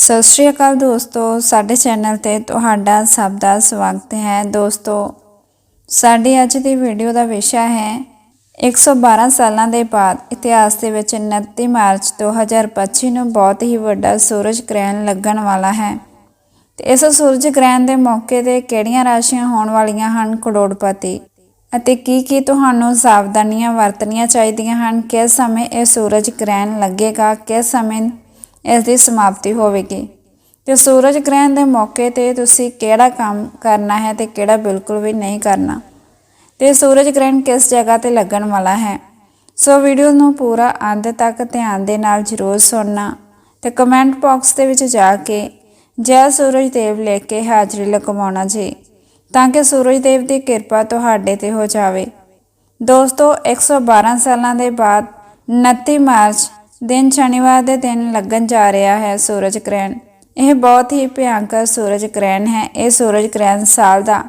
ਸਤਿ ਸ਼੍ਰੀ ਅਕਾਲ ਦੋਸਤੋ, ਸਾਡੇ ਚੈਨਲ ਤੇ ਤੁਹਾਡਾ ਸਭ ਦਾ ਸਵਾਗਤ ਹੈ। ਦੋਸਤੋ, ਸਾਡੀ ਅੱਜ ਦੀ ਵੀਡੀਓ ਦਾ ਵਿਸ਼ਾ ਹੈ 112 ਸਾਲਾਂ ਦੇ ਬਾਅਦ ਇਤਿਹਾਸ ਦੇ ਵਿੱਚ 29 ਮਾਰਚ 2025 ਨੂੰ ਬਹੁਤ ਹੀ ਵੱਡਾ ਸੂਰਜ ਗ੍ਰਹਿਣ ਲੱਗਣ ਵਾਲਾ ਹੈ। ਤੇ ਇਸ ਸੂਰਜ ਗ੍ਰਹਿਣ ਦੇ ਮੌਕੇ ਤੇ ਕਿਹੜੀਆਂ ਰਾਸ਼ੀਆਂ ਹੋਣ ਵਾਲੀਆਂ ਹਨ ਕਰੋੜਪਤੀ? ਅਤੇ ਕੀ ਕੀ ਤੁਹਾਨੂੰ ਸਾਵਧਾਨੀਆਂ ਵਰਤਣੀਆਂ ਚਾਹੀਦੀਆਂ ਹਨ? ਕਿਸ ਸਮੇਂ ਇਹ ਸੂਰਜ ਗ੍ਰਹਿਣ ਲੱਗੇਗਾ? ਕਿਸ ਸਮੇਂ ਇਸ ਦੀ ਸਮਾਪਤੀ ਹੋਵੇਗੀ। ਤੇ ਸੂਰਜ ਗ੍ਰਹਿਣ ਦੇ ਮੌਕੇ ਤੇ ਤੁਸੀਂ ਕਿਹੜਾ ਕੰਮ ਕਰਨਾ ਹੈ ਤੇ ਕਿਹੜਾ ਬਿਲਕੁਲ ਵੀ ਨਹੀਂ ਕਰਨਾ? ਤੇ ਸੂਰਜ ਗ੍ਰਹਿਣ ਕਿਸ ਜਗ੍ਹਾ ਤੇ ਲੱਗਣ ਵਾਲਾ ਹੈ? ਸੋ ਵੀਡੀਓ ਨੂੰ ਪੂਰਾ ਅੰਤ ਤੱਕ ਧਿਆਨ ਦੇ ਨਾਲ ਜ਼ਰੂਰ ਸੁਣਨਾ ਤੇ ਕਮੈਂਟ ਬਾਕਸ ਦੇ ਵਿੱਚ ਜਾ ਕੇ ਜੈ ਸੂਰਜ ਦੇਵ ਲਿਖ ਕੇ ਹਾਜ਼ਰੀ ਲਗਵਾਉਣਾ ਜੀ, ਤਾਂ ਕਿ ਸੂਰਜ ਦੇਵ ਦੀ ਕਿਰਪਾ ਤੁਹਾਡੇ ਤੇ ਹੋ ਜਾਵੇ। ਦੋਸਤੋ 112 ਸਾਲਾਂ ਦੇ ਬਾਅਦ 29 ਮਾਰਚ ਦਿਨ ਸ਼ਨੀਵਾਰ ਦੇ ਦਿਨ ਲੱਗਣ ਜਾ ਰਿਹਾ ਹੈ ਸੂਰਜ ਗ੍ਰਹਿਣ। ਇਹ ਬਹੁਤ ਹੀ ਭਿਆਨਕ ਸੂਰਜ ਗ੍ਰਹਿਣ ਹੈ। ਇਹ ਸੂਰਜ ਗ੍ਰਹਿਣ ਸਾਲ ਦਾ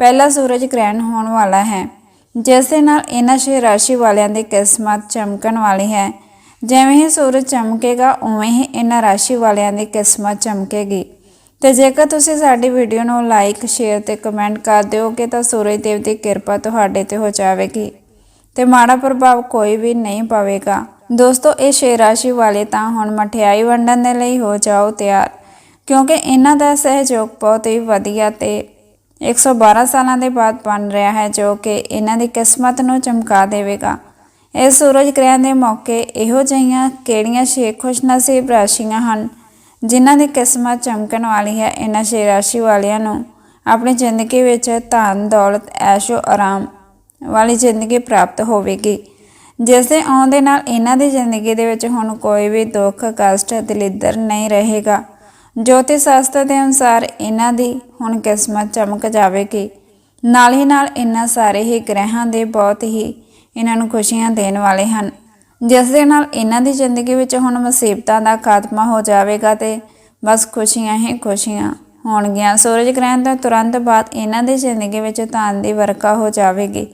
ਪਹਿਲਾ ਸੂਰਜ ਗ੍ਰਹਿਣ ਹੋਣ ਵਾਲਾ ਹੈ, ਜਿਸ ਦੇ ਨਾਲ ਇਹਨਾਂ ਛੇ ਰਾਸ਼ੀ ਵਾਲਿਆਂ ਦੀ ਕਿਸਮਤ ਚਮਕਣ ਵਾਲੀ ਹੈ। ਜਿਵੇਂ ਹੀ ਸੂਰਜ ਚਮਕੇਗਾ, ਉਵੇਂ ਹੀ ਇਹਨਾਂ ਰਾਸ਼ੀ ਵਾਲਿਆਂ ਦੀ ਕਿਸਮਤ ਚਮਕੇਗੀ। ਤੇ ਜੇਕਰ ਤੁਸੀਂ ਸਾਡੀ ਵੀਡੀਓ ਨੂੰ ਲਾਈਕ ਸ਼ੇਅਰ ਤੇ ਕਮੈਂਟ ਕਰ ਦਿਓਗੇ, ਤਾਂ ਸੂਰਜ ਦੇਵ ਦੀ ਕਿਰਪਾ ਤੁਹਾਡੇ ਤੇ ਹੋ ਜਾਵੇਗੀ। ਤੇ ਮਾੜਾ ਪ੍ਰਭਾਵ ਕੋਈ ਵੀ ਨਹੀਂ ਪਵੇਗਾ। ਦੋਸਤੋ, ਇਹ ਛੇ ਰਾਸ਼ੀ ਵਾਲੇ ਤਾਂ ਹੁਣ ਮਠਿਆਈ ਵੰਡਣ ਦੇ ਲਈ ਹੋ ਜਾਓ ਤਿਆਰ। ਕਿਉਂਕਿ ਇਹਨਾਂ ਦਾ ਸਹਿਯੋਗ ਬਹੁਤ ਹੀ ਵਧੀਆ ਤੇ 112 ਸਾਲਾਂ ਦੇ ਬਾਅਦ ਬਣ ਰਿਹਾ ਹੈ, ਜੋ ਕਿ ਇਹਨਾਂ ਦੀ ਕਿਸਮਤ ਨੂੰ ਚਮਕਾ ਦੇਵੇਗਾ। ਇਸ ਸੂਰਜ ਗ੍ਰਹਿਣ ਦੇ ਮੌਕੇ ਇਹੋ ਜਿਹੀਆਂ ਕਿਹੜੀਆਂ ਛੇ ਖੁਸ਼ਨਸੀਬ ਰਾਸ਼ੀਆਂ ਹਨ, ਜਿਨ੍ਹਾਂ ਦੀ ਕਿਸਮਤ ਚਮਕਣ ਵਾਲੀ ਹੈ ਇਹਨਾਂ ਛੇ ਰਾਸ਼ੀ ਵਾਲਿਆਂ ਨੂੰ? ਆਪਣੀ ਜ਼ਿੰਦਗੀ ਵਿੱਚ ਧਨ, ਦੌਲਤ, ਐਸ਼ੋ, ਆਰਾਮ ਵਾਲੀ ਜ਼ਿੰਦਗੀ ਪ੍ਰਾਪਤ ਹੋਵੇਗੀ। ਜਿਸ ਦੇ ਆਉਣ ਦੇ ਨਾਲ ਇਹਨਾਂ ਦੀ ਜ਼ਿੰਦਗੀ ਦੇ ਵਿੱਚ ਹੁਣ ਕੋਈ ਵੀ ਦੁੱਖ, ਕਸ਼ਟ, ਦਲਿੱਦਰ ਨਹੀਂ ਰਹੇਗਾ। ਜੋਤਿਸ਼ ਸ਼ਾਸਤਰ ਦੇ ਅਨੁਸਾਰ ਇਹਨਾਂ ਦੀ ਹੁਣ ਕਿਸਮਤ ਚਮਕ ਜਾਵੇਗੀ। ਨਾਲ ਹੀ ਨਾਲ ਇਹਨਾਂ ਸਾਰੇ ਹੀ ਗ੍ਰਹਿਾਂ ਦੇ ਬਹੁਤ ਹੀ ਇਹਨਾਂ ਨੂੰ ਖੁਸ਼ੀਆਂ ਦੇਣ ਵਾਲੇ ਹਨ। ਜਿਸ ਦੇ ਨਾਲ ਇਹਨਾਂ ਦੀ ਜ਼ਿੰਦਗੀ ਵਿੱਚ ਹੁਣ ਮੁਸੀਬਤਾਂ ਦਾ ਖਾਤਮਾ ਹੋ ਜਾਵੇਗਾ ਤੇ ਬਸ ਖੁਸ਼ੀਆਂ ਹੀ ਖੁਸ਼ੀਆਂ ਹੋਣਗੀਆਂ। ਸੂਰਜ ਗ੍ਰਹਿਣ ਤੋਂ ਤੁਰੰਤ ਬਾਅਦ ਇਹਨਾਂ ਦੀ ਜ਼ਿੰਦਗੀ ਵਿੱਚ ਧਨ ਦੀ ਵਰਖਾ ਹੋ ਜਾਵੇਗੀ।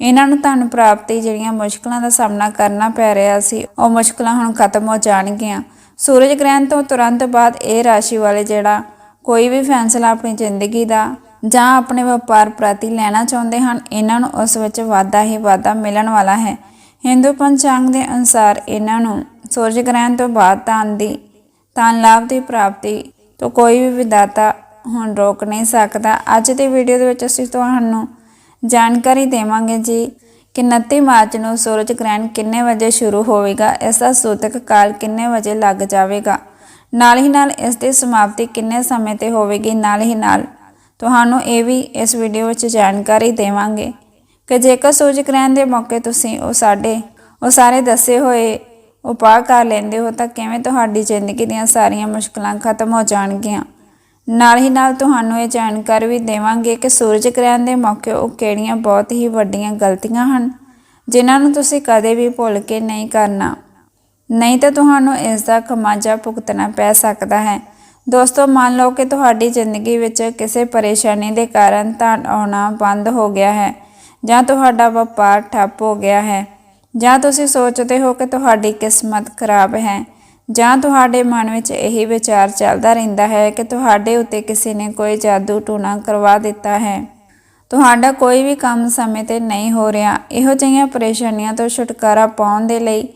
ਇਹਨਾਂ ਨੂੰ ਧਨ ਪ੍ਰਾਪਤੀ ਜਿਹੜੀਆਂ ਮੁਸ਼ਕਲਾਂ ਦਾ ਸਾਹਮਣਾ ਕਰਨਾ ਪੈ ਰਿਹਾ ਸੀ, ਉਹ ਮੁਸ਼ਕਲਾਂ ਹੁਣ ਖਤਮ ਹੋ ਜਾਣਗੀਆਂ। ਸੂਰਜ ਗ੍ਰਹਿਣ ਤੋਂ ਤੁਰੰਤ ਬਾਅਦ ਇਹ ਰਾਸ਼ੀ ਵਾਲੇ ਜਿਹੜਾ ਕੋਈ ਵੀ ਫੈਸਲਾ ਆਪਣੀ ਜ਼ਿੰਦਗੀ ਦਾ ਜਾਂ ਆਪਣੇ ਵਪਾਰ ਪ੍ਰਤੀ ਲੈਣਾ ਚਾਹੁੰਦੇ ਹਨ, ਇਹਨਾਂ ਨੂੰ ਉਸ ਵਿੱਚ ਵਾਧਾ ਹੀ ਵਾਧਾ ਮਿਲਣ ਵਾਲਾ ਹੈ। ਹਿੰਦੂ ਪੰਚਾਂਗ ਦੇ ਅਨੁਸਾਰ ਇਹਨਾਂ ਨੂੰ ਸੂਰਜ ਗ੍ਰਹਿਣ ਤੋਂ ਬਾਅਦ ਧਨ ਦੀ, ਧਨ ਲਾਭ ਦੀ ਪ੍ਰਾਪਤੀ ਤੋਂ ਕੋਈ ਵੀ ਵਿਦਾਤਾ ਹੁਣ ਰੋਕ ਨਹੀਂ ਸਕਦਾ। ਅੱਜ ਦੀ ਵੀਡੀਓ ਦੇ ਵਿੱਚ ਅਸੀਂ ਤੁਹਾਨੂੰ ਜਾਣਕਾਰੀ ਦੇਵਾਂਗੇ ਜੀ ਕਿ 29 ਮਾਰਚ ਨੂੰ ਸੂਰਜ ਗ੍ਰਹਿਣ ਕਿੰਨੇ ਵਜੇ ਸ਼ੁਰੂ ਹੋਵੇਗਾ ਇਸ ਦਾ ਸੂਤਕ ਕਾਲ ਕਿੰਨੇ ਵਜੇ ਲੱਗ ਜਾਵੇਗਾ? ਨਾਲ ਹੀ ਨਾਲ ਇਸ ਦੀ ਸਮਾਪਤੀ ਕਿੰਨੇ ਸਮੇਂ ਤੇ ਹੋਵੇਗੀ? ਨਾਲ ਹੀ ਨਾਲ ਤੁਹਾਨੂੰ ਇਹ ਵੀ ਇਸ ਵੀਡੀਓ ਵਿੱਚ ਜਾਣਕਾਰੀ ਦੇਵਾਂਗੇ ਕਿ ਜੇਕਰ ਸੂਰਜ ਗ੍ਰਹਿਣ ਦੇ ਮੌਕੇ ਤੁਸੀਂ ਉਹ ਸਾਡੇ, ਉਹ ਸਾਰੇ ਦੱਸੇ ਹੋਏ ਉਪਾਅ ਕਰ ਲੈਂਦੇ ਹੋ ਤਾਂ ਕਿਵੇਂ ਤੁਹਾਡੀ ਜ਼ਿੰਦਗੀ ਦੀਆਂ ਸਾਰੀਆਂ ਮੁਸ਼ਕਲਾਂ ਖਤਮ ਹੋ ਜਾਣਗੀਆਂ? ਨਾਲ ਹੀ ਨਾਲ ਤੁਹਾਨੂੰ ਇਹ ਜਾਣਕਾਰੀ ਵੀ ਦੇਵਾਂਗੇ ਕਿ ਸੂਰਜ ਗ੍ਰਹਿਣ ਦੇ ਮੌਕੇ ਉਹ ਕਿਹੜੀਆਂ ਬਹੁਤ ਹੀ ਵੱਡੀਆਂ ਗਲਤੀਆਂ ਹਨ, ਜਿਨ੍ਹਾਂ ਨੂੰ ਤੁਸੀਂ ਕਦੇ ਵੀ ਭੁੱਲ ਕੇ ਨਹੀਂ ਕਰਨਾ। ਨਹੀਂ ਤਾਂ ਤੁਹਾਨੂੰ ਇਸ ਦਾ ਖਮਾਜਾ ਭੁਗਤਣਾ ਪੈ ਸਕਦਾ ਹੈ। ਦੋਸਤੋ, ਮੰਨ ਲਓ ਕਿ ਤੁਹਾਡੀ ਜ਼ਿੰਦਗੀ ਵਿੱਚ ਕਿਸੇ ਪਰੇਸ਼ਾਨੀ ਦੇ ਕਾਰਨ ਧਨ ਆਉਣਾ ਬੰਦ ਹੋ ਗਿਆ ਹੈ, ਜਾਂ ਤੁਹਾਡਾ ਵਪਾਰ ਠੱਪ ਹੋ ਗਿਆ ਹੈ, ਜਾਂ ਤੁਸੀਂ ਸੋਚਦੇ ਹੋ ਕਿ ਤੁਹਾਡੀ ਕਿਸਮਤ ਖਰਾਬ ਹੈ। ਜਾਂ ਤੁਹਾਡੇ ਮਨ ਵਿੱਚ ਇਹੀ ਵਿਚਾਰ ਚੱਲਦਾ ਰਹਿੰਦਾ ਹੈ ਕਿ ਤੁਹਾਡੇ ਉੱਤੇ ਕਿਸੇ ਨੇ ਕੋਈ ਜਾਦੂ ਟੂਣਾ ਕਰਵਾ ਦਿੱਤਾ ਹੈ। ਤੁਹਾਡਾ ਕੋਈ ਵੀ ਕੰਮ ਸਮੇਂ ਤੇ ਨਹੀਂ ਹੋ ਰਿਹਾ। ਇਹੋ ਜਿਹੀਆਂ ਪਰੇਸ਼ਾਨੀਆਂ ਤੋਂ ਛੁਟਕਾਰਾ ਪਾਉਣ ਦੇ ਲਈ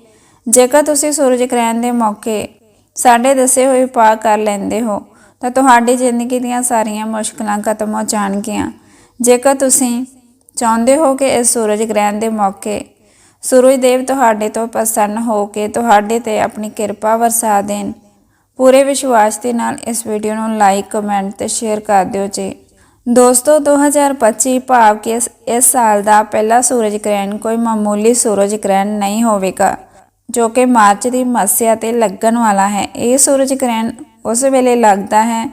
ਜੇਕਰ ਤੁਸੀਂ ਸੂਰਜ ਗ੍ਰਹਿਣ ਦੇ ਮੌਕੇ ਸਾਡੇ ਦੱਸੇ ਹੋਏ ਉਪਾਅ ਕਰ ਲੈਂਦੇ ਹੋ, ਤਾਂ ਤੁਹਾਡੀ ਜ਼ਿੰਦਗੀ ਦੀਆਂ ਸਾਰੀਆਂ ਮੁਸ਼ਕਲਾਂ ਖਤਮ ਹੋ ਜਾਣਗੀਆਂ। ਜੇਕਰ ਤੁਸੀਂ ਚਾਹੁੰਦੇ ਹੋ ਕਿ ਇਸ ਸੂਰਜ ਗ੍ਰਹਿਣ ਦੇ ਮੌਕੇ ਸੂਰਜ ਦੇਵ ਤੁਹਾਡੇ ਤੋਂ ਪ੍ਰਸੰਨ ਹੋ ਕੇ ਤੁਹਾਡੇ ਤੇ ਆਪਣੀ ਕਿਰਪਾ ਵਰਸਾ ਦੇਣ। ਪੂਰੇ ਵਿਸ਼ਵਾਸ ਦੇ ਨਾਲ ਇਸ ਵੀਡੀਓ ਨੂੰ ਲਾਈਕ ਕਮੈਂਟ ਤੇ ਸ਼ੇਅਰ ਕਰ ਦਿਓ ਜੀ। ਦੋਸਤੋ 2025 ਭਾਵ ਕਿ ਇਸ ਸਾਲ ਦਾ ਪਹਿਲਾ ਸੂਰਜ ਗ੍ਰਹਿਣ ਕੋਈ ਮਾਮੂਲੀ ਸੂਰਜ ਗ੍ਰਹਿਣ ਨਹੀਂ ਹੋਵੇਗਾ, ਜੋ ਕਿ ਮਾਰਚ ਦੀ ਮੱਸਿਆ ਤੇ ਲੱਗਣ ਵਾਲਾ ਹੈ। ਇਹ ਸੂਰਜ ਗ੍ਰਹਿਣ ਉਸ ਵੇਲੇ ਲੱਗਦਾ ਹੈ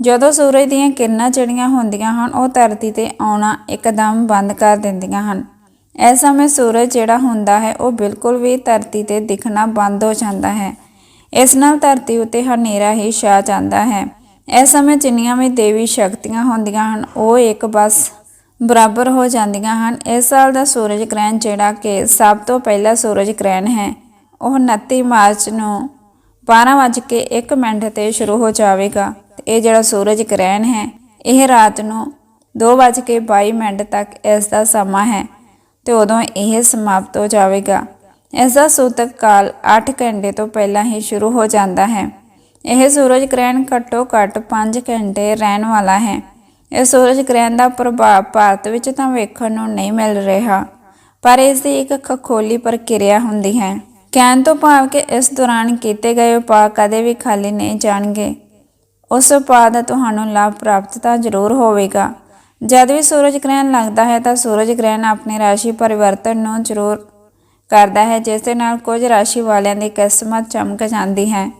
ਜਦੋਂ ਸੂਰਜ ਦੀਆਂ ਕਿਰਨਾਂ ਜਿਹੜੀਆਂ ਹੁੰਦੀਆਂ ਹਨ, ਉਹ ਧਰਤੀ ਤੇ ਆਉਣਾ ਇੱਕਦਮ ਬੰਦ ਕਰ ਦਿੰਦੀਆਂ ਹਨ। ਇਸ ਸਮੇਂ ਸੂਰਜ ਜਿਹੜਾ ਹੁੰਦਾ ਹੈ, ਉਹ ਬਿਲਕੁਲ ਵੀ ਧਰਤੀ ਤੇ ਦਿਖਣਾ ਬੰਦ ਹੋ ਜਾਂਦਾ ਹੈ। ਇਸ ਨਾਲ ਧਰਤੀ ਉੱਤੇ ਹਨੇਰਾ ਹੀ ਛਾ ਜਾਂਦਾ ਹੈ। ਇਸ ਸਮੇਂ ਜਿੰਨੀਆਂ ਵੀ ਦੇਵੀ ਸ਼ਕਤੀਆਂ ਹੁੰਦੀਆਂ ਹਨ, ਉਹ ਇੱਕ ਬਸ ਬਰਾਬਰ ਹੋ ਜਾਂਦੀਆਂ ਹਨ। ਇਸ ਸਾਲ ਦਾ ਸੂਰਜ ਗ੍ਰਹਿਣ ਜਿਹੜਾ ਕਿ ਸਭ ਤੋਂ ਪਹਿਲਾ ਸੂਰਜ ਗ੍ਰਹਿਣ ਹੈ, ਉਹ 29 ਮਾਰਚ ਨੂੰ 12:01 ਮਿੰਟ ਤੇ ਸ਼ੁਰੂ ਹੋ ਜਾਵੇਗਾ। ਤੇ ਇਹ ਜਿਹੜਾ ਸੂਰਜ ਗ੍ਰਹਿਣ ਹੈ, ਇਹ ਰਾਤ ਨੂੰ 2:22 ਮਿੰਟ ਤੱਕ ਇਸ ਦਾ ਸਮਾਂ ਹੈ। ਤੇ ਉਦੋਂ ਇਹ ਸਮਾਪਤ ਹੋ ਜਾਵੇਗਾ। ਇਸ ਦਾ ਸੂਤਕ ਕਾਲ 8 ਘੰਟੇ ਤੋਂ ਪਹਿਲਾਂ ਹੀ ਸ਼ੁਰੂ ਹੋ ਜਾਂਦਾ ਹੈ। ਇਹ ਸੂਰਜ ਗ੍ਰਹਿਣ ਘੱਟੋ ਘੱਟ 5 ਘੰਟੇ ਰਹਿਣ ਵਾਲਾ ਹੈ। ਇਹ ਸੂਰਜ ਗ੍ਰਹਿਣ ਦਾ ਪ੍ਰਭਾਵ ਭਾਰਤ ਵਿੱਚ ਤਾਂ ਵੇਖਣ ਨੂੰ ਨਹੀਂ ਮਿਲ ਰਿਹਾ, ਪਰ ਇਸ ਦੀ ਇੱਕ ਖਖੋਲੀ ਪ੍ਰਕਿਰਿਆ ਹੁੰਦੀ ਹੈ। ਕਹਿਣ ਤੋਂ ਭਾਵ ਕਿ ਇਸ ਦੌਰਾਨ ਕੀਤੇ ਗਏ ਉਪਾਅ ਕਦੇ ਵੀ ਖਾਲੀ ਨਹੀਂ ਜਾਣਗੇ। ਉਸ ਉਪਾਅ ਦਾ ਤੁਹਾਨੂੰ ਲਾਭ ਪ੍ਰਾਪਤ ਤਾਂ ਜ਼ਰੂਰ ਹੋਵੇਗਾ। ਜਦ ਵੀ ਸੂਰਜ ਗ੍ਰਹਿਣ ਲੱਗਦਾ ਹੈ ਤਾਂ ਸੂਰਜ ਗ੍ਰਹਿਣ ਆਪਣੀ ਰਾਸ਼ੀ ਪਰਿਵਰਤਨ ਨੂੰ ਜ਼ਰੂਰ ਕਰਦਾ ਹੈ, ਜਿਸ ਦੇ ਨਾਲ ਕੁਝ ਰਾਸ਼ੀ ਵਾਲਿਆਂ ਦੀ ਕਿਸਮਤ ਚਮਕ ਜਾਂਦੀ ਹੈ।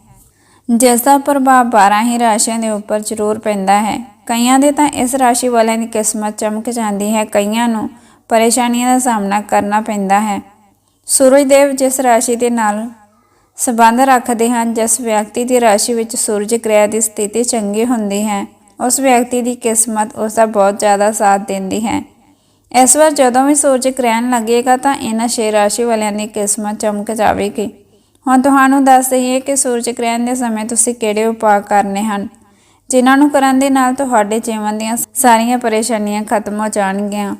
ਜਿਸ ਦਾ ਪ੍ਰਭਾਵ 12 ਹੀ ਰਾਸ਼ੀਆਂ ਦੇ ਉੱਪਰ ਜ਼ਰੂਰ ਪੈਂਦਾ ਹੈ। ਕਈਆਂ ਦੇ ਤਾਂ ਇਸ ਰਾਸ਼ੀ ਵਾਲਿਆਂ ਦੀ ਕਿਸਮਤ ਚਮਕ ਜਾਂਦੀ ਹੈ, ਕਈਆਂ ਨੂੰ ਪਰੇਸ਼ਾਨੀਆਂ ਦਾ ਸਾਹਮਣਾ ਕਰਨਾ ਪੈਂਦਾ ਹੈ। ਸੂਰਜ ਦੇਵ ਜਿਸ ਰਾਸ਼ੀ ਦੇ ਨਾਲ ਸਬੰਧ ਰੱਖਦੇ ਹਨ, ਜਿਸ ਵਿਅਕਤੀ ਦੀ ਰਾਸ਼ੀ ਵਿੱਚ ਸੂਰਜ ਗ੍ਰਹਿ ਦੀ ਸਥਿਤੀ ਚੰਗੀ ਹੁੰਦੀ ਹੈ ਉਸ ਵਿਅਕਤੀ ਦੀ ਕਿਸਮਤ ਉਸ ਦਾ ਬਹੁਤ ਜ਼ਿਆਦਾ ਸਾਥ ਦਿੰਦੀ ਹੈ। ਇਸ ਵਾਰ ਜਦੋਂ ਵੀ ਸੂਰਜ ਗ੍ਰਹਿਣ ਲੱਗੇਗਾ ਤਾਂ ਇਹਨਾਂ ਛੇ ਰਾਸ਼ੀ ਵਾਲਿਆਂ ਦੀ ਕਿਸਮਤ ਚਮਕ ਜਾਵੇਗੀ। ਹੁਣ ਤੁਹਾਨੂੰ ਦੱਸ ਦਈਏ ਕਿ ਸੂਰਜ ਗ੍ਰਹਿਣ ਦੇ ਸਮੇਂ ਤੁਸੀਂ ਕਿਹੜੇ ਉਪਾਅ ਕਰਨੇ ਹਨ? ਜਿਨ੍ਹਾਂ ਨੂੰ ਕਰਨ ਦੇ ਨਾਲ ਤੁਹਾਡੇ ਜੀਵਨ ਦੀਆਂ ਸਾਰੀਆਂ ਪਰੇਸ਼ਾਨੀਆਂ ਖਤਮ ਹੋ ਜਾਣਗੀਆਂ।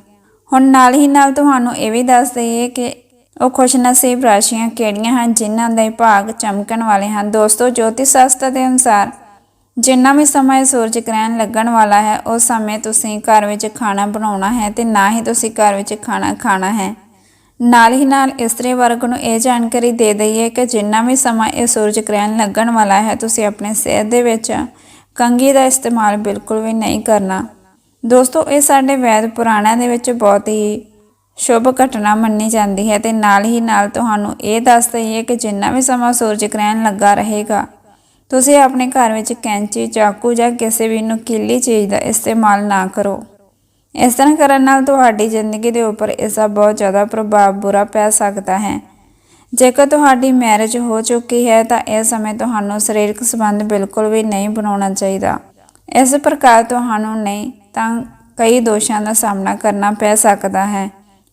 ਹੁਣ ਨਾਲ ਹੀ ਨਾਲ ਤੁਹਾਨੂੰ ਇਹ ਵੀ ਦੱਸ ਦਈਏ ਕਿ ਉਹ ਖੁਸ਼ਨਸੀਬ ਰਾਸ਼ੀਆਂ ਕਿਹੜੀਆਂ ਹਨ, ਜਿਨ੍ਹਾਂ ਦੇ ਭਾਗ ਚਮਕਣ ਵਾਲੇ ਹਨ? ਦੋਸਤੋ, ਜੋਤਿਸ਼ ਸ਼ਾਸਤਰ ਦੇ ਅਨੁਸਾਰ ਜਿੰਨਾ ਵੀ ਸਮਾਂ ਇਹ ਸੂਰਜ ਗ੍ਰਹਿਣ ਲੱਗਣ ਵਾਲਾ ਹੈ ਉਸ ਸਮੇਂ ਤੁਸੀਂ ਘਰ ਵਿੱਚ ਖਾਣਾ ਬਣਾਉਣਾ ਹੈ ਤੇ ਨਾ ਹੀ ਤੁਸੀਂ ਘਰ ਵਿੱਚ ਖਾਣਾ ਖਾਣਾ ਹੈ। ਨਾਲ ਹੀ ਨਾਲ ਇਸਤਰੀ ਵਰਗ ਨੂੰ ਇਹ ਜਾਣਕਾਰੀ ਦੇ ਦਈਏ ਕਿ ਜਿੰਨਾ ਵੀ ਸਮਾਂ ਇਹ ਸੂਰਜ ਗ੍ਰਹਿਣ ਲੱਗਣ ਵਾਲਾ ਹੈ, ਤੁਸੀਂ ਆਪਣੇ ਸਿਹਤ ਦੇ ਵਿੱਚ ਕੰਘੀ ਦਾ ਇਸਤੇਮਾਲ ਬਿਲਕੁਲ ਵੀ ਨਹੀਂ ਕਰਨਾ। ਦੋਸਤੋ, ਇਹ ਸਾਡੇ ਵੈਦ ਪੁਰਾਣਾਂ ਦੇ ਵਿੱਚ ਬਹੁਤ ਹੀ ਸ਼ੁਭ ਘਟਨਾ ਮੰਨੀ ਜਾਂਦੀ ਹੈ ਤੇ ਨਾਲ ਹੀ ਨਾਲ ਤੁਹਾਨੂੰ ਇਹ ਦੱਸ ਦਈਏ ਕਿ ਜਿੰਨਾ ਵੀ ਸਮਾਂ ਸੂਰਜ ਗ੍ਰਹਿਣ ਲੱਗਾ ਰਹੇਗਾ ਤੁਸੀਂ ਆਪਣੇ ਘਰ ਵਿੱਚ ਕੈਂਚੀ, ਚਾਕੂ ਜਾਂ ਕਿਸੇ ਵੀ ਨੁਕੀਲੀ ਚੀਜ਼ ਦਾ ਇਸਤੇਮਾਲ ਨਾ ਕਰੋ। ਇਸ ਤਰ੍ਹਾਂ ਕਰਨ ਨਾਲ ਤੁਹਾਡੀ ਜ਼ਿੰਦਗੀ ਦੇ ਉੱਪਰ ਇਸ ਦਾ ਬਹੁਤ ਜ਼ਿਆਦਾ ਪ੍ਰਭਾਵ ਬੁਰਾ ਪੈ ਸਕਦਾ ਹੈ। ਜੇਕਰ ਤੁਹਾਡੀ ਮੈਰਿਜ ਹੋ ਚੁੱਕੀ ਹੈ, ਤਾਂ ਇਸ ਸਮੇਂ ਤੁਹਾਨੂੰ ਸਰੀਰਕ ਸੰਬੰਧ ਬਿਲਕੁਲ ਵੀ ਨਹੀਂ ਬਣਾਉਣਾ ਚਾਹੀਦਾ। ਇਸ ਪ੍ਰਕਾਰ ਤੁਹਾਨੂੰ ਨਹੀਂ, ਤਾਂ ਕਈ ਦੋਸ਼ਾਂ ਦਾ ਸਾਹਮਣਾ ਕਰਨਾ ਪੈ ਸਕਦਾ ਹੈ।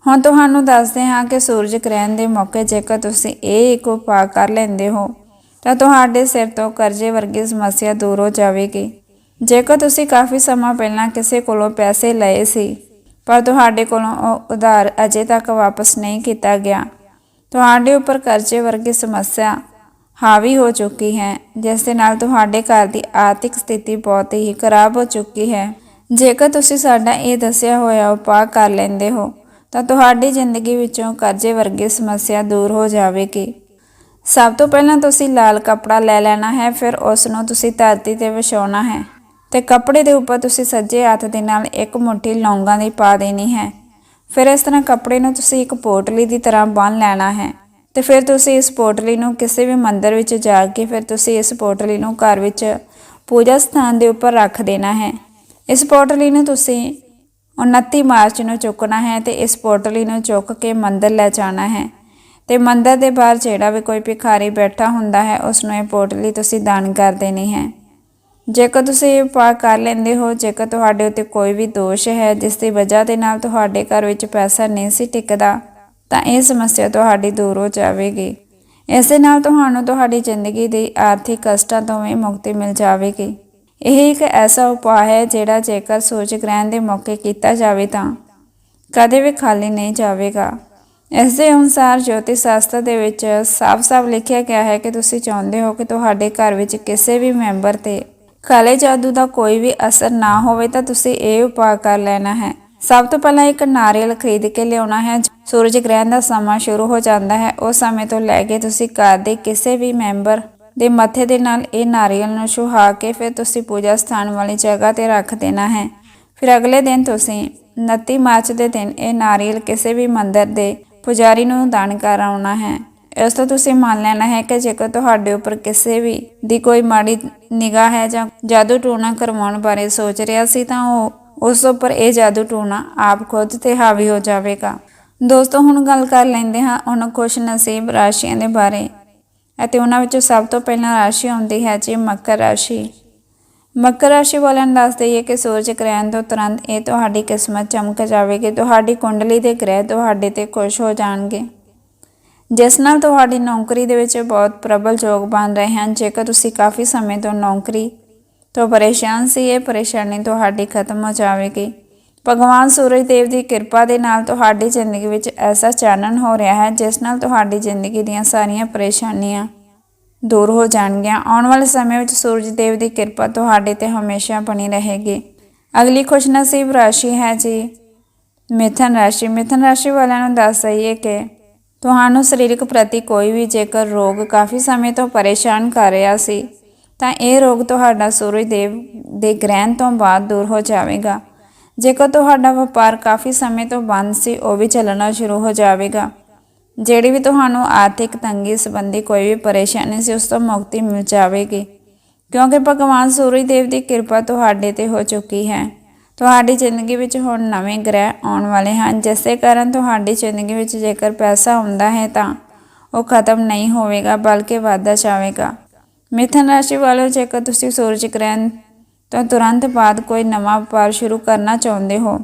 ਹੁਣ ਤੁਹਾਨੂੰ ਦੱਸਦੇ ਹਾਂ ਕਿ ਸੂਰਜ ਗ੍ਰਹਿਣ ਦੇ ਮੌਕੇ ਜੇਕਰ ਤੁਸੀਂ ਇਹ ਇੱਕ ਉਪਾਅ ਕਰ ਲੈਂਦੇ ਹੋ ਤਾਂ ਤੁਹਾਡੇ ਸਿਰ ਤੋਂ ਕਰਜ਼ੇ ਵਰਗੀ ਸਮੱਸਿਆ ਦੂਰ ਹੋ ਜਾਵੇਗੀ। ਜੇਕਰ ਤੁਸੀਂ ਕਾਫੀ ਸਮਾਂ ਪਹਿਲਾਂ ਕਿਸੇ ਕੋਲੋਂ ਪੈਸੇ ਲਏ ਸੀ, ਪਰ ਤੁਹਾਡੇ ਕੋਲੋਂ ਉਹ ਉਧਾਰ ਅਜੇ ਤੱਕ ਵਾਪਸ ਨਹੀਂ ਕੀਤਾ ਗਿਆ, ਤੁਹਾਡੇ ਉੱਪਰ ਕਰਜ਼ੇ ਵਰਗੀ ਸਮੱਸਿਆ ਹਾਵੀ ਹੋ ਚੁੱਕੀ ਹੈ, ਜਿਸ ਦੇ ਨਾਲ ਤੁਹਾਡੇ ਘਰ ਦੀ ਆਰਥਿਕ ਸਥਿਤੀ ਬਹੁਤ ਹੀ ਖਰਾਬ ਹੋ ਚੁੱਕੀ ਹੈ। ਜੇਕਰ ਤੁਸੀਂ ਸਾਡਾ ਇਹ ਦੱਸਿਆ ਹੋਇਆ ਉਪਾਅ ਕਰ ਲੈਂਦੇ ਹੋ, ਤਾਂ ਤੁਹਾਡੀ ਜ਼ਿੰਦਗੀ ਵਿੱਚੋਂ ਕਰਜ਼ੇ ਵਰਗੀ ਸਮੱਸਿਆ ਦੂਰ ਹੋ ਜਾਵੇਗੀ। ਸਭ ਤੋਂ ਪਹਿਲਾਂ ਤੁਸੀਂ ਲਾਲ ਕੱਪੜਾ ਲੈ ਲੈਣਾ ਹੈ, ਫਿਰ ਉਸ ਨੂੰ ਤੁਸੀਂ ਧਰਤੀ ਤੇ ਵਿਛਾਉਣਾ ਹੈ। ਤੇ ਕੱਪੜੇ ਦੇ ਉੱਪਰ ਤੁਸੀਂ ਸੱਜੇ ਹੱਥ ਦੇ ਨਾਲ ਇੱਕ ਮੁੱਠੀ ਲੌਂਗਾਂ ਦੀ ਪਾ ਦੇਣੀ ਹੈ। ਫਿਰ ਇਸ ਤਰ੍ਹਾਂ ਕੱਪੜੇ ਨੂੰ ਤੁਸੀਂ ਇੱਕ ਪੋਟਲੀ ਦੀ ਤਰ੍ਹਾਂ ਬੰਨ ਲੈਣਾ ਹੈ। ਤੇ ਫਿਰ ਤੁਸੀਂ ਇਸ ਪੋਟਲੀ ਨੂੰ ਕਿਸੇ ਵੀ ਮੰਦਰ ਵਿੱਚ ਜਾ ਕੇ ਫਿਰ ਤੁਸੀਂ ਇਸ ਪੋਟਲੀ ਨੂੰ ਘਰ ਵਿੱਚ ਪੂਜਾ ਸਥਾਨ ਦੇ ਉੱਪਰ ਰੱਖ ਦੇਣਾ ਹੈ। ਇਸ ਪੋਟਲੀ ਨੂੰ ਤੁਸੀਂ 29 ਮਾਰਚ ਨੂੰ ਚੁੱਕਣਾ ਹੈ ਤੇ ਇਸ ਪੋਟਲੀ ਨੂੰ ਚੁੱਕ ਕੇ ਮੰਦਰ ਲੈ ਜਾਣਾ ਹੈ। ਤੇ ਮੰਦਰ ਦੇ ਬਾਹਰ ਜਿਹੜਾ ਵੀ ਕੋਈ ਭਿਖਾਰੀ ਬੈਠਾ ਹੁੰਦਾ ਹੈ ਉਸ ਨੂੰ ਇਹ ਪੋਟਲੀ ਤੁਸੀਂ ਦਾਨ ਕਰ ਦੇਣੀ ਹੈ। ਜੇਕਰ ਤੁਸੀਂ ਇਹ ਉਪਾਅ ਕਰ ਲੈਂਦੇ ਹੋ, ਜੇਕਰ ਤੁਹਾਡੇ ਉੱਤੇ ਕੋਈ ਵੀ ਦੋਸ਼ ਹੈ, ਜਿਸ ਦੀ ਵਜ੍ਹਾ ਦੇ ਨਾਲ ਤੁਹਾਡੇ ਘਰ ਵਿੱਚ ਪੈਸਾ ਨਹੀਂ ਸੀ ਟਿਕਦਾ, ਤਾਂ ਇਹ ਸਮੱਸਿਆ ਤੁਹਾਡੀ ਦੂਰ ਹੋ ਜਾਵੇਗੀ। ਇਸ ਦੇ ਨਾਲ ਤੁਹਾਨੂੰ ਤੁਹਾਡੀ ਜ਼ਿੰਦਗੀ ਦੀ ਆਰਥਿਕ ਕਸ਼ਟਾਂ ਤੋਂ ਵੀ ਮੁਕਤੀ ਮਿਲ ਜਾਵੇਗੀ। ਇਹ ਇੱਕ ਐਸਾ ਉਪਾਅ ਹੈ, ਜਿਹੜਾ ਜੇਕਰ ਸੂਰਜ ਗ੍ਰਹਿਣ ਦੇ ਮੌਕੇ ਕੀਤਾ ਜਾਵੇ ਤਾਂ ਕਦੇ ਵੀ ਖਾਲੀ ਨਹੀਂ ਜਾਵੇਗਾ। ਇਸ ਦੇ ਅਨੁਸਾਰ ਜੋਤਿਸ਼ ਸ਼ਾਸਤਰ ਦੇ ਵਿੱਚ ਸਾਫ਼-ਸਾਫ਼ ਲਿਖਿਆ ਗਿਆ ਹੈ ਕਿ ਤੁਸੀਂ ਚਾਹੁੰਦੇ ਹੋ ਕਿ ਤੁਹਾਡੇ ਘਰ ਵਿੱਚ ਕਿਸੇ ਵੀ ਮੈਂਬਰ ਤੇ ਕਾਲੇ ਜਾਦੂ ਦਾ ਕੋਈ ਵੀ ਅਸਰ ਨਾ ਹੋਵੇ ਤਾਂ ਤੁਸੀਂ ਇਹ ਉਪਾਅ ਕਰ ਲੈਣਾ ਹੈ। ਸਭ ਤੋਂ ਪਹਿਲਾਂ ਇੱਕ ਨਾਰੀਅਲ ਖਰੀਦ ਕੇ ਲਿਆਉਣਾ ਹੈ। ਸੂਰਜ ਗ੍ਰਹਿਣ ਦਾ ਸਮਾਂ ਸ਼ੁਰੂ ਹੋ ਜਾਂਦਾ ਹੈ। ਉਸ ਸਮੇਂ ਤੋਂ ਲੈ ਕੇ ਤੁਸੀਂ ਘਰ ਦੇ ਕਿਸੇ ਵੀ ਮੈਂਬਰ ਦੇ ਮੱਥੇ ਦੇ ਨਾਲ ਇਹ ਨਾਰੀਅਲ ਨੂੰ ਛੁਹਾ ਕੇ ਫਿਰ ਤੁਸੀਂ ਪੂਜਾ ਸਥਾਨ ਵਾਲੀ ਜਗ੍ਹਾ ਤੇ ਰੱਖ ਦੇਣਾ ਹੈ। ਫਿਰ ਅਗਲੇ ਦਿਨ ਤੁਸੀਂ 29 ਮਾਰਚ ਦੇ ਦਿਨ ਇਹ ਨਾਰੀਅਲ ਕਿਸੇ ਵੀ ਮੰਦਰ ਦੇ ਪੁਜਾਰੀ ਨੂੰ ਦਾਨ ਕਰ ਆਉਣਾ ਹੈ। ਇਸ ਤੋਂ ਤੁਸੀਂ ਮੰਨ ਲੈਣਾ ਹੈ ਕਿ ਜੇਕਰ ਤੁਹਾਡੇ ਉੱਪਰ ਕਿਸੇ ਵੀ ਦੀ ਕੋਈ ਮਾੜੀ ਨਿਗਾਹ ਹੈ ਜਾਂ ਜਾਦੂ ਟੂਣਾ ਕਰਵਾਉਣ ਬਾਰੇ ਸੋਚ ਰਿਹਾ ਸੀ ਤਾਂ ਉਹ ਉਸ ਉੱਪਰ ਇਹ ਜਾਦੂ ਟੂਣਾ ਆਪ ਖੁਦ ਤੇ ਹਾਵੀ ਹੋ ਜਾਵੇਗਾ। ਦੋਸਤੋ, ਹੁਣ ਗੱਲ ਕਰ ਲੈਂਦੇ ਹਾਂ ਉਹਨਾਂ ਖੁਸ਼ ਨਸੀਬ ਰਾਸ਼ੀਆਂ ਦੇ ਬਾਰੇ ਅਤੇ ਉਹਨਾਂ ਵਿੱਚੋਂ ਸਭ ਤੋਂ ਪਹਿਲਾਂ ਰਾਸ਼ੀ ਆਉਂਦੀ ਹੈ ਜੀ ਮਕਰ ਰਾਸ਼ੀ। ਮਕਰ ਰਾਸ਼ੀ ਵਾਲਿਆਂ ਨੂੰ ਦੱਸ ਦਈਏ ਕਿ ਸੂਰਜ ਗ੍ਰਹਿਣ ਤੋਂ ਤੁਰੰਤ ਇਹ ਤੁਹਾਡੀ ਕਿਸਮਤ ਚਮਕ ਜਾਵੇਗੀ, ਤੁਹਾਡੀ ਕੁੰਡਲੀ ਦੇ ਗ੍ਰਹਿ ਤੁਹਾਡੇ ਤੇ ਖੁਸ਼ ਹੋ ਜਾਣਗੇ। ਜਿਸ ਨਾਲ ਤੁਹਾਡੀ ਨੌਕਰੀ ਦੇ ਵਿੱਚ ਬਹੁਤ ਪ੍ਰਬਲ ਯੋਗ ਬਣ ਰਹੇ ਹਨ। ਜੇਕਰ ਤੁਸੀਂ ਕਾਫੀ ਸਮੇਂ ਤੋਂ ਨੌਕਰੀ ਤੋਂ ਪਰੇਸ਼ਾਨ ਸੀ, ਇਹ ਪਰੇਸ਼ਾਨੀ ਤੁਹਾਡੀ ਖਤਮ ਹੋ ਜਾਵੇਗੀ। ਭਗਵਾਨ ਸੂਰਜ ਦੇਵ ਦੀ ਕਿਰਪਾ ਦੇ ਨਾਲ ਤੁਹਾਡੀ ਜ਼ਿੰਦਗੀ ਵਿੱਚ ਐਸਾ ਚਾਨਣ ਹੋ ਰਿਹਾ ਹੈ, ਜਿਸ ਨਾਲ ਤੁਹਾਡੀ ਜ਼ਿੰਦਗੀ ਦੀਆਂ ਸਾਰੀਆਂ ਪਰੇਸ਼ਾਨੀਆਂ ਦੂਰ ਹੋ ਜਾਣਗੀਆਂ। ਆਉਣ ਵਾਲੇ ਸਮੇਂ ਵਿੱਚ ਸੂਰਜ ਦੇਵ ਦੀ ਕਿਰਪਾ ਤੁਹਾਡੇ ਤੇ ਹਮੇਸ਼ਾ ਬਣੀ ਰਹੇਗੀ। ਅਗਲੀ ਖੁਸ਼ਨਸੀਬ ਰਾਸ਼ੀ ਹੈ ਜੀ। ਮਿਥਨ ਰਾਸ਼ੀ। ਮਿਥਨ ਰਾਸ਼ੀ ਵਾਲਿਆਂ ਨੂੰ ਦੱਸ ਦਈਏ ਕਿ ਤੁਹਾਨੂੰ ਸਰੀਰਕ ਪ੍ਰਤੀ ਕੋਈ ਵੀ ਜੇਕਰ ਰੋਗ ਕਾਫੀ ਸਮੇਂ ਤੋਂ ਪਰੇਸ਼ਾਨ ਕਰ ਰਿਹਾ ਸੀ, ਤਾਂ ਇਹ ਰੋਗ ਤੁਹਾਡਾ ਸੂਰਜ ਦੇਵ ਦੇ ਗ੍ਰਹਿਣ ਤੋਂ ਬਾਅਦ ਦੂਰ ਹੋ ਜਾਵੇਗਾ। ਜੇਕਰ ਤੁਹਾਡਾ ਵਪਾਰ ਕਾਫੀ ਸਮੇਂ ਤੋਂ ਬੰਦ ਸੀ, ਉਹ ਵੀ ਚੱਲਣਾ ਸ਼ੁਰੂ ਹੋ ਜਾਵੇਗਾ। ਜਿਹੜੀ ਵੀ ਤੁਹਾਨੂੰ ਆਰਥਿਕ ਤੰਗੀ ਸੰਬੰਧੀ ਕੋਈ ਵੀ ਪਰੇਸ਼ਾਨੀ ਸੀ, ਉਸ ਤੋਂ ਮੁਕਤੀ ਮਿਲ ਜਾਵੇਗੀ। ਕਿਉਂਕਿ ਭਗਵਾਨ ਸੂਰਜ ਦੇਵ ਦੀ ਕਿਰਪਾ ਤੁਹਾਡੇ ਤੇ ਹੋ ਚੁੱਕੀ ਹੈ। ਤੁਹਾਡੀ ਜ਼ਿੰਦਗੀ ਵਿੱਚ ਹੁਣ ਨਵੇਂ ਗ੍ਰਹਿ ਆਉਣ ਵਾਲੇ ਹਨ। ਜਿਸ ਦੇ ਕਾਰਨ ਤੁਹਾਡੀ ਜ਼ਿੰਦਗੀ ਵਿੱਚ ਜੇਕਰ ਪੈਸਾ ਆਉਂਦਾ ਹੈ ਤਾਂ ਉਹ ਖਤਮ ਨਹੀਂ ਹੋਵੇਗਾ, ਬਲਕਿ ਵਾਧਾ ਜਾਵੇਗਾ। ਮਿਥਨ ਰਾਸ਼ੀ ਵਾਲੋ ਜੇਕਰ ਤੁਸੀਂ ਸੂਰਜ ਗ੍ਰਹਿਣ ਤੋਂ ਤੁਰੰਤ ਬਾਅਦ ਕੋਈ ਨਵਾਂ ਵਪਾਰ ਸ਼ੁਰੂ ਕਰਨਾ ਚਾਹੁੰਦੇ ਹੋ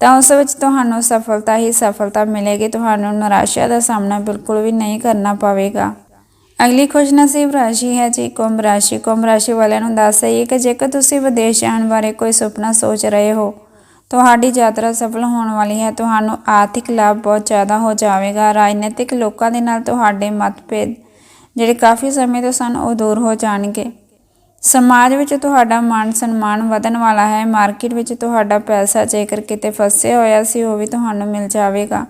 ਤਾਂ ਉਸ ਵਿੱਚ ਤੁਹਾਨੂੰ ਸਫਲਤਾ ਹੀ ਸਫਲਤਾ ਮਿਲੇਗੀ, ਤੁਹਾਨੂੰ ਨਿਰਾਸ਼ਾ ਦਾ ਸਾਹਮਣਾ ਬਿਲਕੁਲ ਵੀ ਨਹੀਂ ਕਰਨਾ ਪਵੇਗਾ। ਅਗਲੀ ਖੁਸ਼ਨਸੀਬ ਰਾਸ਼ੀ ਹੈ ਜੀ, ਕੁੰਭ ਰਾਸ਼ੀ। ਕੁੰਭ ਰਾਸ਼ੀ ਵਾਲਿਆਂ ਨੂੰ ਦੱਸ ਦਈਏ ਕਿ ਜੇਕਰ ਤੁਸੀਂ ਵਿਦੇਸ਼ ਜਾਣ ਬਾਰੇ ਕੋਈ ਸੁਪਨਾ ਸੋਚ ਰਹੇ ਹੋ, ਤੁਹਾਡੀ ਯਾਤਰਾ ਸਫਲ ਹੋਣ ਵਾਲੀ ਹੈ, ਤੁਹਾਨੂੰ ਆਰਥਿਕ ਲਾਭ ਬਹੁਤ ਜ਼ਿਆਦਾ ਹੋ ਜਾਵੇਗਾ। ਰਾਜਨੀਤਿਕ ਲੋਕਾਂ ਦੇ ਨਾਲ ਤੁਹਾਡੇ ਮਤਭੇਦ, ਜਿਹੜੇ ਕਾਫੀ ਸਮੇਂ ਤੋਂ ਸਨ, ਉਹ ਦੂਰ ਹੋ ਜਾਣਗੇ। ਸਮਾਜ ਵਿੱਚ ਤੁਹਾਡਾ ਮਾਨ ਸਨਮਾਨ ਵਧਣ ਵਾਲਾ ਹੈ, ਮਾਰਕੀਟ ਵਿੱਚ ਤੁਹਾਡਾ ਪੈਸਾ ਜੇਕਰ ਕਿਤੇ ਫਸਿਆ ਹੋਇਆ ਸੀ, ਉਹ ਵੀ ਤੁਹਾਨੂੰ ਮਿਲ ਜਾਵੇਗਾ।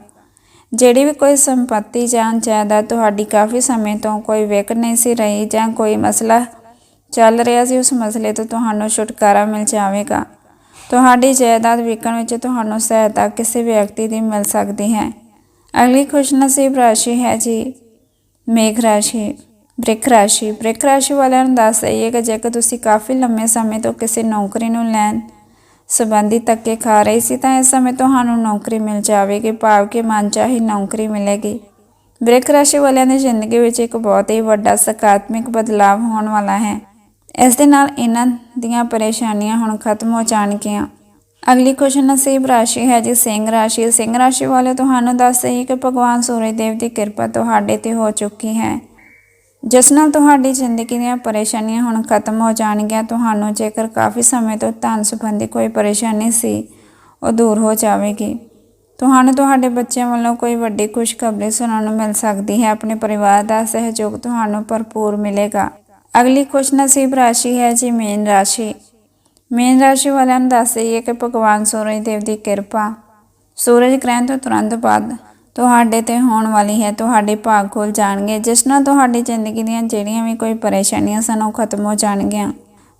ਜਿਹੜੀ ਵੀ ਕੋਈ ਸੰਪਤੀ ਜਾਂ ਜਾਇਦਾਦ ਤੁਹਾਡੀ ਕਾਫੀ ਸਮੇਂ ਤੋਂ ਕੋਈ ਵਿਕ ਨਹੀਂ ਸੀ ਰਹੀ ਜਾਂ ਕੋਈ ਮਸਲਾ ਚੱਲ ਰਿਹਾ ਸੀ, ਉਸ ਮਸਲੇ ਤੋਂ ਤੁਹਾਨੂੰ ਛੁਟਕਾਰਾ ਮਿਲ ਜਾਵੇਗਾ। ਤੁਹਾਡੀ ਜਾਇਦਾਦ ਵਿਕਣ ਵਿੱਚ ਤੁਹਾਨੂੰ ਸਹਾਇਤਾ ਕਿਸੇ ਵਿਅਕਤੀ ਦੀ ਮਿਲ ਸਕਦੀ ਹੈ। ਅਗਲੀ ਖੁਸ਼ਨਸੀਬ ਰਾਸ਼ੀ ਹੈ ਜੀ, ਮੇਘ ਰਾਸ਼ੀ। ਬ੍ਰਿਕ ਰਾਸ਼ੀ। ਬ੍ਰਿਕ ਰਾਸ਼ੀ ਵਾਲਿਆਂ ਨੂੰ ਦੱਸ ਦਈਏ ਕਿ ਜੇਕਰ ਤੁਸੀਂ ਕਾਫੀ ਲੰਮੇ ਸਮੇਂ ਤੋਂ ਕਿਸੇ ਨੌਕਰੀ ਨੂੰ ਲੈਣ ਸੰਬੰਧੀ ਧੱਕੇ ਖਾ ਰਹੇ ਸੀ, ਤਾਂ ਇਸ ਸਮੇਂ ਤੁਹਾਨੂੰ ਨੌਕਰੀ ਮਿਲ ਜਾਵੇਗੀ, ਭਾਵ ਕਿ ਮਨਚਾਹੀ ਨੌਕਰੀ ਮਿਲੇਗੀ। ਬ੍ਰਿਕ ਰਾਸ਼ੀ ਵਾਲਿਆਂ ਦੀ ਜ਼ਿੰਦਗੀ ਵਿੱਚ ਇੱਕ ਬਹੁਤ ਹੀ ਵੱਡਾ ਸਕਾਰਾਤਮਕ ਬਦਲਾਅ ਹੋਣ ਵਾਲਾ ਹੈ। ਇਸ ਦੇ ਨਾਲ ਇਹਨਾਂ ਦੀਆਂ ਪਰੇਸ਼ਾਨੀਆਂ ਹੁਣ ਖਤਮ ਹੋ ਜਾਣਗੀਆਂ। ਅਗਲੀ ਖੁਸ਼ਨਸੀਬ ਰਾਸ਼ੀ ਹੈ ਜੀ ਸਿੰਘ ਰਾਸ਼ੀ। ਸਿੰਘ ਰਾਸ਼ੀ ਵਾਲੇ ਤੁਹਾਨੂੰ ਦੱਸ ਦਈਏ ਕਿ ਭਗਵਾਨ ਸੂਰਜ ਦੇਵ ਦੀ ਕਿਰਪਾ ਤੁਹਾਡੇ ਤੇ ਹੋ ਚੁੱਕੀ ਹੈ। ਜਿਸ ਨਾਲ ਤੁਹਾਡੀ ਜ਼ਿੰਦਗੀ ਦੀਆਂ ਪਰੇਸ਼ਾਨੀਆਂ ਹੁਣ ਖਤਮ ਹੋ ਜਾਣਗੀਆਂ, ਤੁਹਾਨੂੰ ਜੇਕਰ ਕਾਫੀ ਸਮੇਂ ਤੋਂ ਧਨ ਸੰਬੰਧੀ ਕੋਈ ਪਰੇਸ਼ਾਨੀ ਸੀ, ਉਹ ਦੂਰ ਹੋ ਜਾਵੇਗੀ। ਤੁਹਾਨੂੰ ਤੁਹਾਡੇ ਬੱਚਿਆਂ ਵੱਲੋਂ ਕੋਈ ਵੱਡੀ ਖੁਸ਼ਖਬਰੀ ਸੁਣਨ ਨੂੰ ਮਿਲ ਸਕਦੀ ਹੈ। ਆਪਣੇ ਪਰਿਵਾਰ ਦਾ ਸਹਿਯੋਗ ਤੁਹਾਨੂੰ ਭਰਪੂਰ ਮਿਲੇਗਾ। ਅਗਲੀ ਖੁਸ਼ਨਸੀਬ ਰਾਸ਼ੀ ਹੈ ਜੀ ਮੀਨ ਰਾਸ਼ੀ। ਮੀਨ ਰਾਸ਼ੀ ਵਾਲਿਆਂ ਨੂੰ ਦੱਸ ਦਈਏ ਕਿ ਭਗਵਾਨ ਸੂਰਜ ਦੇਵ ਦੀ ਕਿਰਪਾ। ਸੂਰਜ ਗ੍ਰਹਿਣ ਤੋਂ ਤੁਰੰਤ ਬਾਅਦ ਤੁਹਾਡੇ ਤੇ ਹੋਣ ਵਾਲੀ ਹੈ, ਤੁਹਾਡੇ ਭਾਗ ਖੁੱਲ ਜਾਣਗੇ। ਜਿਸ ਨਾਲ ਤੁਹਾਡੀ ਜ਼ਿੰਦਗੀ ਦੀਆਂ ਜਿਹੜੀਆਂ ਵੀ ਕੋਈ ਪਰੇਸ਼ਾਨੀਆਂ ਸਨ, ਉਹ ਖਤਮ ਹੋ ਜਾਣਗੀਆਂ।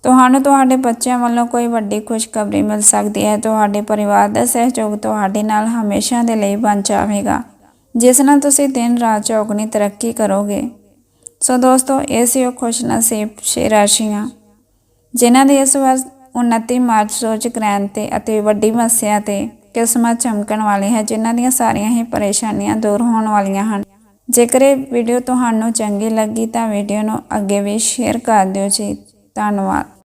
ਤੁਹਾਨੂੰ ਤੁਹਾਡੇ ਬੱਚਿਆਂ ਵੱਲੋਂ ਕੋਈ ਵੱਡੀ ਖੁਸ਼ਖਬਰੀ ਮਿਲ ਸਕਦੀ ਹੈ। ਤੁਹਾਡੇ ਪਰਿਵਾਰ ਦਾ ਸਹਿਯੋਗ ਤੁਹਾਡੇ ਨਾਲ ਹਮੇਸ਼ਾ ਦੇ ਲਈ ਬਣ ਜਾਵੇਗਾ। ਜਿਸ ਨਾਲ ਤੁਸੀਂ ਦਿਨ ਰਾਤ ਚੌਗਣੀ ਤਰੱਕੀ ਕਰੋਗੇ। ਸੋ ਦੋਸਤੋ, ਇਹ ਸੀ ਉਹ ਖੁਸ਼ਨਸੀਬ ਛੇ ਰਾਸ਼ੀਆਂ, ਜਿਨ੍ਹਾਂ ਦੇ ਇਸ ਵਾਰ 29 ਮਾਰਚ ਰੋਜ਼ ਗ੍ਰਹਿਣ ਤੇ ਅਤੇ ਵੱਡੀ ਮੱਸਿਆ ਤੇ ਕਿਸਮਤ ਚਮਕਣ ਵਾਲੀ ਹੈ, ਜਿਨ੍ਹਾਂ ਦੀਆਂ ਸਾਰੀਆਂ ਹੀ ਪਰੇਸ਼ਾਨੀਆਂ ਦੂਰ ਹੋਣ ਵਾਲੀਆਂ ਹਨ। ਜੇਕਰ ਇਹ ਵੀਡੀਓ ਤੁਹਾਨੂੰ ਚੰਗੀ ਲੱਗੀ ਤਾਂ ਵੀਡੀਓ ਨੂੰ ਅੱਗੇ ਵੀ ਸ਼ੇਅਰ ਕਰ ਦਿਓ ਜੀ। ਧੰਨਵਾਦ।